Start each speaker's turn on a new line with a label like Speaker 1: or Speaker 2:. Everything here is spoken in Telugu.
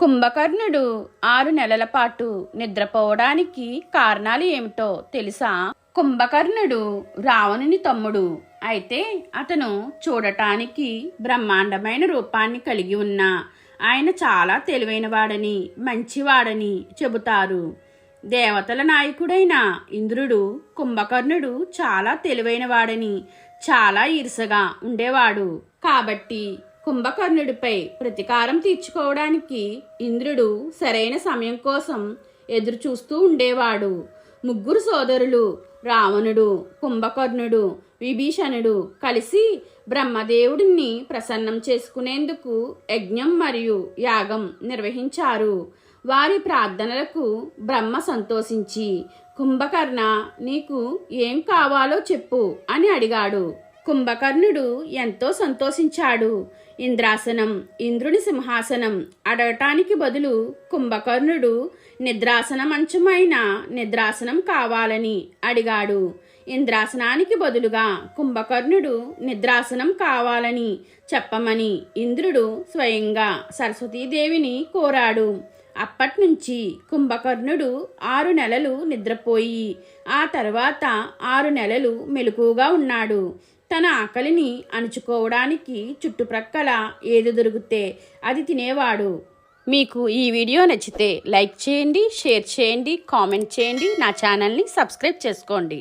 Speaker 1: కుంభకర్ణుడు ఆరు నెలల పాటు నిద్రపోవడానికి కారణాలు ఏమిటో తెలుసా? కుంభకర్ణుడు రావణుని తమ్ముడు. అయితే అతను చూడటానికి బ్రహ్మాండమైన రూపాన్ని కలిగి ఉన్న. ఆయన చాలా తెలివైనవాడని మంచివాడని చెబుతారు. దేవతల నాయకుడైన ఇంద్రుడు కుంభకర్ణుడు చాలా తెలివైనవాడని చాలా ఈర్సగా ఉండేవాడు. కాబట్టి కుంభకర్ణుడిపై ప్రతీకారం తీర్చుకోవడానికి ఇంద్రుడు సరైన సమయం కోసం ఎదురు చూస్తూ ఉండేవాడు. ముగ్గురు సోదరులు రావణుడు కుంభకర్ణుడు విభీషణుడు కలిసి బ్రహ్మదేవుడిని ప్రసన్నం చేసుకునేందుకు యజ్ఞం మరియు యాగం నిర్వహించారు. వారి ప్రార్థనలకు బ్రహ్మ సంతోషించి కుంభకర్ణ నీకు ఏం కావాలో చెప్పు అని అడిగాడు. కుంభకర్ణుడు ఎంతో సంతోషించాడు. ఇంద్రాసనం ఇంద్రుని సింహాసనం అడగటానికి బదులు కుంభకర్ణుడు నిద్రాసన మంచమైన నిద్రాసనం కావాలని అడిగాడు. ఇంద్రాసనానికి బదులుగా కుంభకర్ణుడు నిద్రాసనం కావాలని చెప్పమని ఇంద్రుడు స్వయంగా సరస్వతీదేవిని కోరాడు. అప్పట్నుంచి కుంభకర్ణుడు ఆరు నెలలు నిద్రపోయి ఆ తర్వాత ఆరు నెలలు మెలకుగా ఉన్నాడు. తన ఆకలిని అణుచుకోవడానికి చుట్టుప్రక్కల ఏది దొరికితే అది తినేవాడు. మీకు ఈ వీడియో నచ్చితే లైక్ చేయండి షేర్ చేయండి కామెంట్ చేయండి నా ఛానల్ని సబ్స్క్రైబ్ చేసుకోండి.